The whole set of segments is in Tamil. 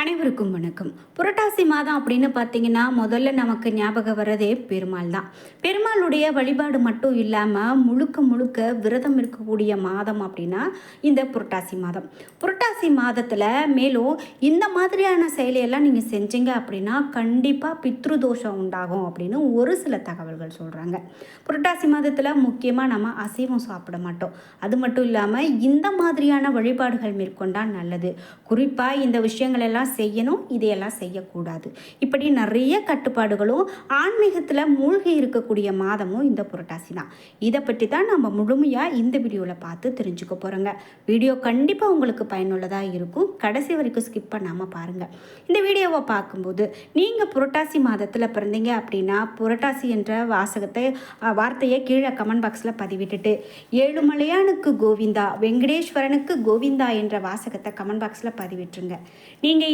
அனைவருக்கும் வணக்கம். புரட்டாசி மாதம் அப்படின்னு பார்த்தீங்கன்னா முதல்ல நமக்கு ஞாபகம் வர்றதே பெருமாள் தான். பெருமாளுடைய வழிபாடு மட்டும் இல்லாமல் முழுக்க முழுக்க விரதம் இருக்கக்கூடிய மாதம் அப்படின்னா இந்த புரட்டாசி மாதம். புரட்டாசி மாதத்தில் மேலும் இந்த மாதிரியான செயலையெல்லாம் நீங்கள் செஞ்சீங்க அப்படின்னா கண்டிப்பாக பித்ரு தோஷம் உண்டாகும் அப்படின்னு ஒரு சில தகவல்கள் சொல்கிறாங்க புரட்டாசி மாதத்தில் முக்கியமாக நம்ம அசைவம் சாப்பிட மாட்டோம். அது மட்டும் இல்லாமல் இந்த மாதிரியான வழிபாடுகள் மேற்கொண்டால் நல்லது. குறிப்பாக இந்த விஷயங்கள் எல்லாம் செய்யணும் இதையெல்லாம் செய்யக்கூடாது. இப்படி நிறைய கட்டுப்பாடுகளும் ஆன்மீகத்தில் மூழ்கி இருக்கக்கூடிய மாதமும் இந்த புரட்டாசி தான். இதை பற்றி தான் நம்ம முழுமையாக இந்த வீடியோவில் பார்த்து தெரிஞ்சுக்க போகிறோங்க வீடியோ கண்டிப்பாக உங்களுக்கு பயனுள்ளதாக இருக்கும். கடைசி வரைக்கும் ஸ்கிப் பண்ணாமல் பாருங்கள் இந்த வீடியோவை பார்க்கும்போது நீங்கள் புரட்டாசி மாதத்தில் பிறந்தீங்க அப்படின்னா புரட்டாசி என்ற வாசகத்தை வார்த்தையை கீழே கமெண்ட் பாக்ஸில் பதிவிட்டுட்டு ஏழுமலையானுக்கு கோவிந்தா வெங்கடேஸ்வரனுக்கு கோவிந்தா என்ற வாசகத்தை கமெண்ட் பாக்ஸில் பதிவிட்டுருங்க. நீங்கள்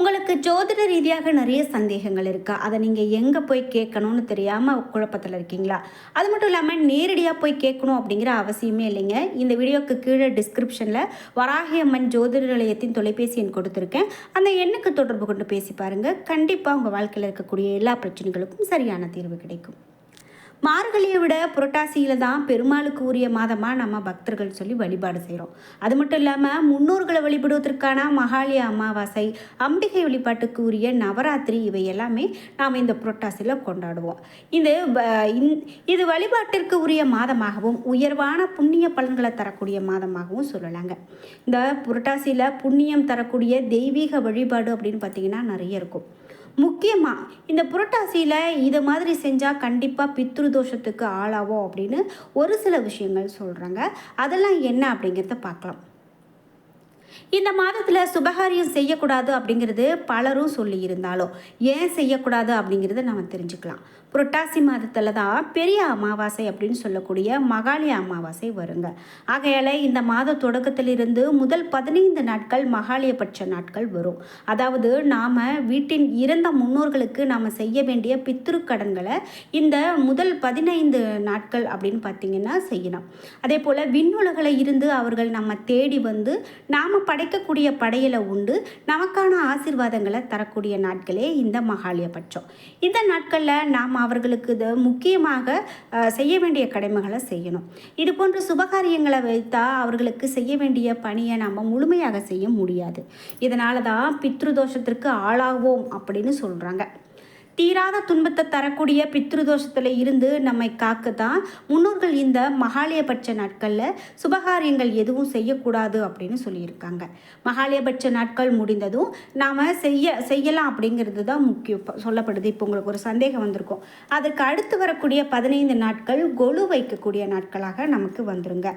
உங்களுக்கு ஜோதிட ரீதியாக நிறைய சந்தேகங்கள் இருக்கா? அதை நீங்கள் எங்கே போய் கேட்கணும்னு தெரியாமல் குழப்பத்தில் இருக்கீங்களா? அது மட்டும் இல்லாமல் நேரடியாக போய் கேட்கணும் அப்படிங்கிற அவசியமே இல்லைங்க. இந்த வீடியோக்கு கீழே டிஸ்கிரிப்ஷனில் வராகி அம்மன் ஜோதிட நிலையத்தின் தொலைபேசி எண் கொடுத்துருக்கேன். அந்த எண்ணுக்கு தொடர்பு கொண்டு பேசி பாருங்கள் கண்டிப்பாக உங்கள் வாழ்க்கையில் இருக்கக்கூடிய எல்லா பிரச்சனைகளுக்கும் சரியான தீர்வு கிடைக்கும். மார்கழியை விட புரட்டாசியில் தான் பெருமாளுக்கு உரிய மாதமாக நம்ம பக்தர்கள் சொல்லி வழிபாடு செய்கிறோம் அது மட்டும் இல்லாமல் முன்னோர்களை வழிபடுவதற்கான மகாலய அமாவாசை அம்பிகை வழிபாட்டுக்கு உரிய நவராத்திரி இவை எல்லாமே நாம் இந்த புரட்டாசியில் கொண்டாடுவோம். இது இது வழிபாட்டிற்கு உரிய மாதமாகவும் உயர்வான புண்ணிய பலன்களை தரக்கூடிய மாதமாகவும் சொல்லலாங்க. இந்த புரட்டாசியில் புண்ணியம் தரக்கூடிய தெய்வீக வழிபாடு அப்படின்னு பார்த்தீங்கன்னா நிறைய இருக்கும். முக்கியமாக இந்த புரட்டாசியில் இதை மாதிரி செஞ்சால் கண்டிப்பாக பித்ரு தோஷத்துக்கு ஆளாவோம் அப்படின்னு ஒரு சில விஷயங்கள் சொல்கிறாங்க அதெல்லாம் என்ன அப்படிங்கிறத பார்க்கலாம். இந்த மாதத்தில் சுபகாரியம் செய்யக்கூடாது அப்படிங்கிறது பலரும் சொல்லி இருந்தாலும் ஏன் செய்யக்கூடாது அப்படிங்கிறத நம்ம தெரிஞ்சுக்கலாம். புரட்டாசி மாதத்தில் தான் பெரிய அமாவாசை அப்படின்னு சொல்லக்கூடிய மகாலய அமாவாசை வருங்க. ஆகையால் இந்த மாத தொடக்கத்திலிருந்து முதல் பதினைந்து நாட்கள் மகாலயபட்ச நாட்கள் வரும். அதாவது நாம் வீட்டின் இறந்த முன்னோர்களுக்கு நாம் செய்ய வேண்டிய பித்திருக்கடன்களை இந்த முதல் பதினைந்து நாட்கள் அப்படின்னு பார்த்தீங்கன்னா செய்யணும் அதே போல் விண்ணுலகில் இருந்து அவர்கள் நம்ம தேடி வந்து நாம் படைக்கக்கூடிய படையில் உண்டு. நமக்கான ஆசிர்வாதங்களை தரக்கூடிய நாட்களே இந்த மகாலயபட்சம் இந்த நாட்களில் நாம் அவர்களுக்கு இது முக்கியமாக செய்ய வேண்டிய கடமைகளை செய்யணும். இது போன்ற சுபகாரியங்களை வைத்தா அவர்களுக்கு செய்ய வேண்டிய பணியை நாம் முழுமையாக செய்ய முடியாது. இதனால தான் பித்ருதோஷத்திற்கு ஆளாவோம் அப்படின்னு சொல்கிறாங்க தீராத துன்பத்தை தரக்கூடிய பித்ருதோஷத்தில் இருந்து நம்மை காக்க தான் முன்னோர்கள் இந்த மகாலயபட்ச நாட்களில் சுபகாரியங்கள் எதுவும் செய்யக்கூடாது அப்படின்னு சொல்லியிருக்காங்க. மகாலயபட்ச நாட்கள் முடிந்ததும் நாம் செய்ய செய்யலாம் அப்படிங்கிறது தான் முக்கியம். சொல்லப்படுது. இப்போ உங்களுக்கு ஒரு சந்தேகம் வந்திருக்கும். அதுக்கு அடுத்து வரக்கூடிய பதினைந்து நாட்கள் கொலு வைக்கக்கூடிய நாட்களாக நமக்கு வந்துருங்க.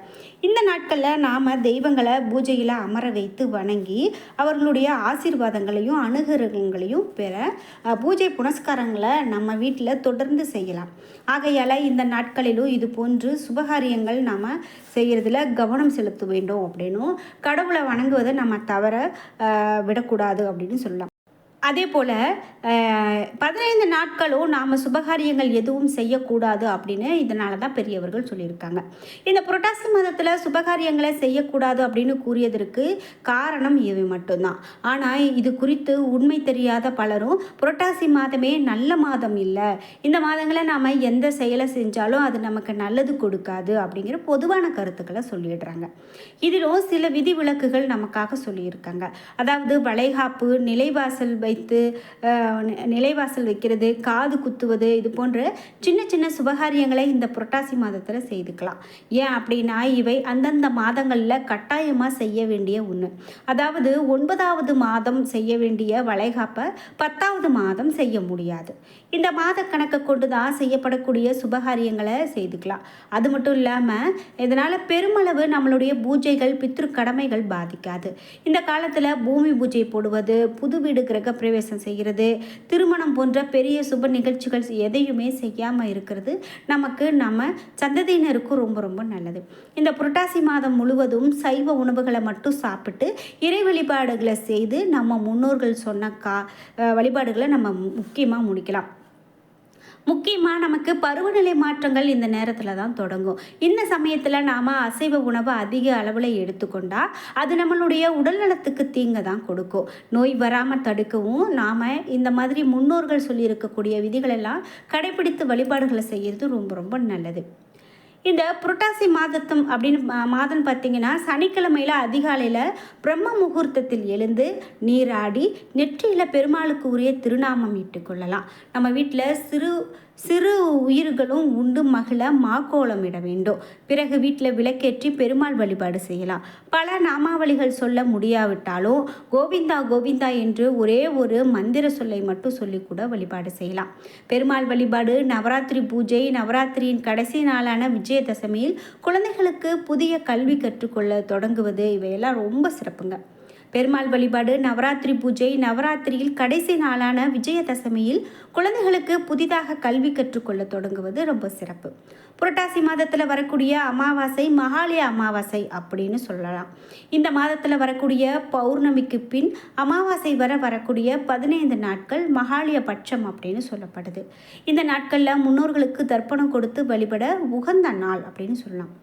இந்த நாட்களில் நாம் தெய்வங்களை பூஜையில் அமர வைத்து வணங்கி அவர்களுடைய ஆசீர்வாதங்களையும் அணுகிரகங்களையும் பெற பூஜை பூஜை புனஸ்காரங்களை நம்ம வீட்டில் தொடர்ந்து செய்யலாம். ஆகையால் இந்த நாட்களிலும் இது போன்று சுபகாரியங்கள் நாம் செய்கிறதுல கவனம் செலுத்த வேண்டும் அப்படின்னும் கடவுளை வணங்குவதை நம்ம தவற விடக்கூடாது அப்படின்னு சொல்லலாம். அதே போல் பதினைந்து நாட்களும் நாம் சுபகாரியங்கள் எதுவும் செய்யக்கூடாது அப்படின்னு இதனால தான் பெரியவர்கள் சொல்லியிருக்காங்க. இந்த புரட்டாசி மாதத்தில் சுபகாரியங்களை செய்யக்கூடாது அப்படின்னு கூறியதற்கு காரணம் இவை மட்டும்தான். ஆனால் இது குறித்து உண்மை தெரியாத பலரும் புரட்டாசி மாதமே நல்ல மாதம் இல்லை. இந்த மாதங்களை நாம் எந்த செயலை செஞ்சாலும் அது நமக்கு நல்லது கொடுக்காது அப்படிங்கிற பொதுவான கருத்துக்களை சொல்லிடுறாங்க. இதிலும் சில விதிவிலக்குகள் நமக்காக சொல்லியிருக்காங்க. அதாவது வளைகாப்பு நிலைவாசல் வைத்து நிலைவாசல் வைக்கிறது காது குத்துவது இது போன்ற சின்ன சின்ன சுபகாரியங்களை இந்த புரட்டாசி மாதத்தில் செய்துக்கலாம். ஏன் அப்படின்னா இவை அந்தந்த மாதங்களில் கட்டாயமாக செய்ய வேண்டிய ஒன்று அதாவது ஒன்பதாவது மாதம் செய்ய வேண்டிய வளைகாப்பை பத்தாவது மாதம் செய்ய முடியாது. இந்த மாத கணக்கை கொண்டு தான் செய்யப்படக்கூடிய சுபகாரியங்களை செய்துக்கலாம். அது மட்டும் இல்லாமல் இதனால் பெருமளவு நம்மளுடைய பூஜைகள் பித்ரு கடமைகள் பாதிக்காது. இந்த காலத்தில் பூமி பூஜை போடுவது புது வீடு கிரக பிரவேசம் செய்கிறது. திருமணம் போன்ற பெரிய சுப நிகழ்ச்சிகள் எதையுமே செய்யாமல் இருக்கிறது. நமக்கு நம்ம சந்ததியினருக்கும் ரொம்ப ரொம்ப நல்லது. இந்த புரட்டாசி மாதம் முழுவதும் சைவ உணவுகளை மட்டும் சாப்பிட்டு இறை வழிபாடுகளை செய்து நம்ம முன்னோர்கள் சொன்ன கா வழிபாடுகளை நம்ம முக்கியமாக முடிக்கலாம். முக்கியமாக நமக்கு பருவநிலை மாற்றங்கள் இந்த நேரத்தில் தான் தொடங்கும். இந்த சமயத்தில் நாம் அசைவ உணவை அதிக அளவில் எடுத்துக்கொண்டால் அது நம்மளுடைய உடல் நலத்துக்கு தீங்கை தான் கொடுக்கும். நோய் வராமல் தடுக்கவும் நாம் இந்த மாதிரி முன்னோர்கள் சொல்லியிருக்கக்கூடிய விதிகளெல்லாம் கடைபிடித்து வழிபாடுகளை செய்கிறது ரொம்ப ரொம்ப நல்லது. இந்த புரட்டாசி மாதத்தம் அப்படின்னு மாதம் பார்த்தீங்கன்னா சனிக்கிழமையில் அதிகாலையில் பிரம்ம முகூர்த்தத்தில் எழுந்து நீராடி நெற்றியில் பெருமாளுக்கு உரிய திருநாமம் இட்டுக்கொள்ளலாம் நம்ம வீட்டில் சிறு சிறு உயிர்களும் உண்டு மகிழ மாக்கோலம் இட வேண்டும். பிறகு வீட்டில் விளக்கேற்றி பெருமாள் வழிபாடு செய்யலாம். பல நாமாவளிகள் சொல்ல முடியாவிட்டாலும் கோவிந்தா கோவிந்தா என்று ஒரே ஒரு மந்திர சொல்லை மட்டும் சொல்லி கூட வழிபாடு செய்யலாம். பெருமாள் வழிபாடு நவராத்திரி பூஜை நவராத்திரியின் கடைசி நாளான விஜயதசமியில் குழந்தைகளுக்கு புதிய கல்வி கற்றுக்கொள்ள தொடங்குவது இவையெல்லாம் ரொம்ப சிறப்புங்க. பெருமாள் வழிபாடு நவராத்திரி பூஜை நவராத்திரியில் கடைசி நாளான விஜயதசமியில் குழந்தைகளுக்கு புதிதாக கல்வி கற்றுக்கொள்ள தொடங்குவது ரொம்ப சிறப்பு. புரட்டாசி மாதத்தில் வரக்கூடிய அமாவாசை மகாலய அமாவாசை அப்படின்னு சொல்லலாம். இந்த மாதத்தில் வரக்கூடிய பௌர்ணமிக்கு பின் அமாவாசை வர வரக்கூடிய பதினைந்து நாட்கள் மகாலய பட்சம் அப்படின்னு சொல்லப்படுது. இந்த நாட்களில் முன்னோர்களுக்கு தர்ப்பணம் கொடுத்து வழிபட உகந்த நாள் அப்படின்னு சொல்லலாம்.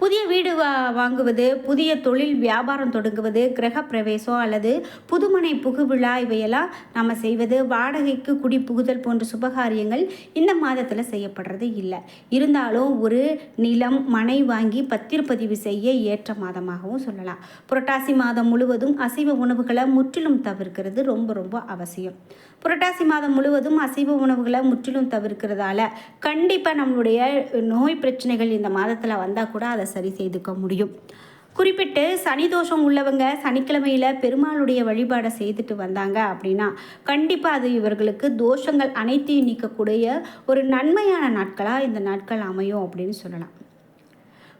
புதிய வீடு வா வாங்குவது புதிய தொழில் வியாபாரம் தொடங்குவது கிரக பிரவேசம் அல்லது புதுமனை புகுவிழா இவையெல்லாம் நம்ம செய்வது வாடகைக்கு குடி புகுதல் போன்ற சுபகாரியங்கள் இந்த மாதத்தில் செய்யப்படுறது இல்லை. இருந்தாலும் ஒரு நிலம் மனை வாங்கி பத்திரப்பதிவு செய்ய ஏற்ற மாதமாகவும் சொல்லலாம். புரட்டாசி மாதம் முழுவதும் அசைவ உணவுகளை முற்றிலும் தவிர்க்கிறது ரொம்ப ரொம்ப அவசியம். புரட்டாசி மாதம் முழுவதும் அசைவ உணவுகளை முற்றிலும் தவிர்க்கிறதால கண்டிப்பாக நம்மளுடைய நோய் பிரச்சனைகள் இந்த மாதத்தில் வந்தால் கூட அதை சரி செய்துக்க முடியும். குறிப்பிட்டு சனி தோஷம் உள்ளவங்க சனிக்கிழமையில் பெருமாளுடைய வழிபாடை செய்துட்டு வந்தாங்க அப்படின்னா கண்டிப்பாக அது இவர்களுக்கு தோஷங்கள் அனைத்தையும் நீக்கக்கூடிய ஒரு நன்மையான நாட்களாக இந்த நாட்கள் அமையும் அப்படின்னு சொல்லலாம்.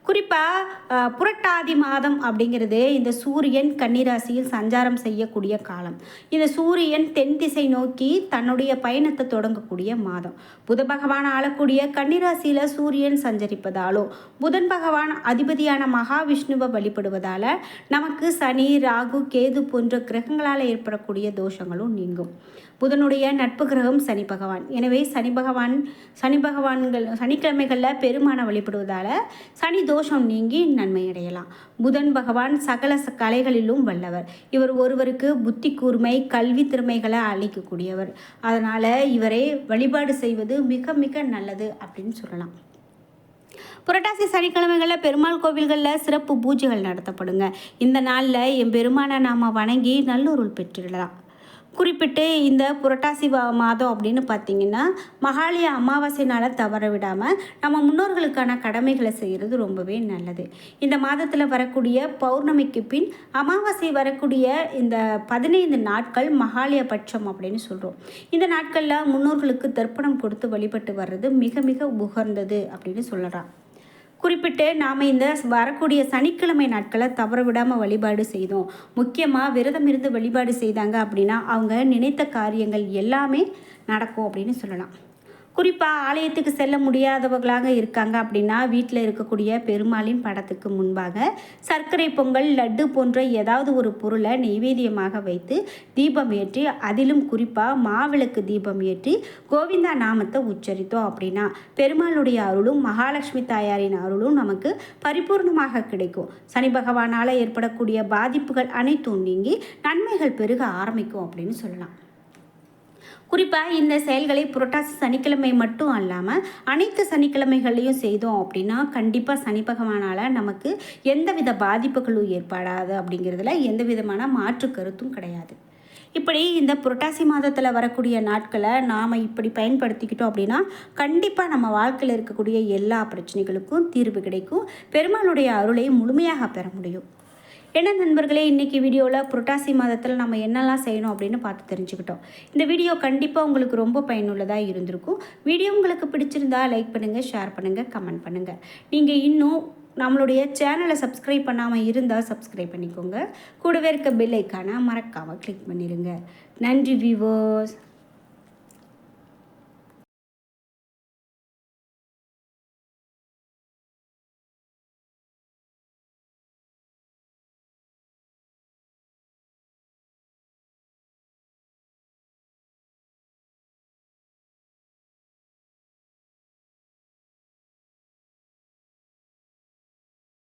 குறிப்பாக புரட்டாதி மாதம் அப்படிங்கிறது இந்த சூரியன் கன்னிராசியில் சஞ்சாரம் செய்யக்கூடிய காலம். இந்த சூரியன் தென் திசை நோக்கி தன்னுடைய பயணத்தை தொடங்கக்கூடிய மாதம். புத பகவான் ஆளக்கூடிய கன்னிராசியில் சூரியன் சஞ்சரிப்பதாலோ புதன் பகவான் அதிபதியான மகாவிஷ்ணுவை வழிபடுவதால் நமக்கு சனி ராகு கேது போன்ற கிரகங்களால் ஏற்படக்கூடிய தோஷங்களும் நீங்கும். புதனுடைய நட்பு கிரகம் சனி பகவான். எனவே சனி பகவான் சனி பகவான்கள் சனிக்கிழமைகளில் பெருமான வழிபடுவதால் சனி தோஷம் நீங்கி நன்மை அடையலாம். புதன் பகவான் சகல கலைகளிலும் வல்லவர். இவர் ஒருவருக்கு புத்தி கூர்மை கல்வி திறமைகளை அளிக்கக்கூடியவர். அதனால் இவரை வழிபாடு செய்வது மிக மிக நல்லது அப்படின்னு சொல்லலாம். புரட்டாசி சனிக்கிழமைகளில் பெருமாள் கோவில்களில் சிறப்பு பூஜைகள் நடத்தப்படுங்க. இந்த நாளில் என் பெருமானை நாம் வணங்கி நல்லொருள் பெற்றுடலாம். குறிப்பிட்டு இந்த புரட்டாசி மாதம் அப்படின்னு பார்த்தீங்கன்னா மகாலய அமாவாசைனால் தவற விடாமல் நம்ம முன்னோர்களுக்கான கடமைகளை செய்கிறது ரொம்பவே நல்லது. இந்த மாதத்தில் வரக்கூடிய பௌர்ணமிக்கு பின் அமாவாசை வரக்கூடிய இந்த பதினைந்து நாட்கள் மகாலய பட்சம் அப்படின்னு சொல்கிறோம் இந்த நாட்களில் முன்னோர்களுக்கு தர்ப்பணம் கொடுத்து வழிபட்டு வர்றது மிக மிக உகர்ந்தது அப்படின்னு சொல்லலாம். குறிப்பிட்டு நாம் இந்த வரக்கூடிய சனிக்கிழமை நாட்களை தவற விடாமல் வழிபாடு செய்தோம். முக்கியமாக விரதம் இருந்து வழிபாடு செய்தாங்க அப்படின்னா அவங்க நினைத்த காரியங்கள் எல்லாமே நடக்கும் அப்படின்னு சொல்லலாம். குறிப்பாக ஆலயத்துக்கு செல்ல முடியாதவர்களாக இருக்காங்க அப்படின்னா வீட்டில் இருக்கக்கூடிய பெருமாளின் படத்துக்கு முன்பாக சர்க்கரை பொங்கல் லட்டு போன்ற ஏதாவது ஒரு பொருளை நெய்வேத்தியமாக வைத்து தீபம் ஏற்றி அதிலும் குறிப்பாக மாவிளக்கு தீபம் ஏற்றி கோவிந்தா நாமத்தை உச்சரித்தோம் அப்படின்னா பெருமாளுடைய அருளும் மகாலட்சுமி தாயாரின் அருளும் நமக்கு பரிபூர்ணமாக கிடைக்கும். சனி பகவானால் ஏற்படக்கூடிய பாதிப்புகள் அனைத்தும் நீங்கி நன்மைகள் பெருக ஆரம்பிக்கும் அப்படின்னு சொல்லலாம். குறிப்பாக இந்த செயல்களை புரட்டாசி சனிக்கிழமை மட்டும் அல்லாமல் அனைத்து சனிக்கிழமைகளையும் செய்தோம் அப்படின்னா கண்டிப்பாக சனி பகவானால் நமக்கு எந்தவித பாதிப்புகளும் ஏற்படாது அப்படிங்கிறதுல எந்த விதமான மாற்று கருத்தும் கிடையாது. இப்படி இந்த புரட்டாசி மாதத்தில் வரக்கூடிய நாட்களை நாம் இப்படி பயன்படுத்திக்கிட்டோம் அப்படின்னா கண்டிப்பாக நம்ம வாழ்க்கையில் இருக்கக்கூடிய எல்லா பிரச்சனைகளுக்கும் தீர்வு கிடைக்கும். பெருமாளுடைய அருளை முழுமையாக பெற முடியும். என்ன நண்பர்களே இன்றைக்கி வீடியோவில் புரட்டாசி மாதத்தில் நம்ம என்னெல்லாம் செய்யணும் அப்படின்னு பார்த்து தெரிஞ்சுக்கிட்டோம். இந்த வீடியோ கண்டிப்பாக உங்களுக்கு ரொம்ப பயனுள்ளதாக இருந்திருக்கும். வீடியோ உங்களுக்கு பிடிச்சிருந்தா லைக் பண்ணுங்கள் ஷேர் பண்ணுங்கள் கமெண்ட் பண்ணுங்கள் நீங்கள் இன்னும் நம்மளுடைய சேனலை சப்ஸ்கிரைப் பண்ணாமல் இருந்தால் சப்ஸ்கிரைப் பண்ணிக்கோங்க. கூடவே இருக்க பெல் ஐக்கானை மறக்காமல் கிளிக் பண்ணிடுங்க நன்றி விவோஸ்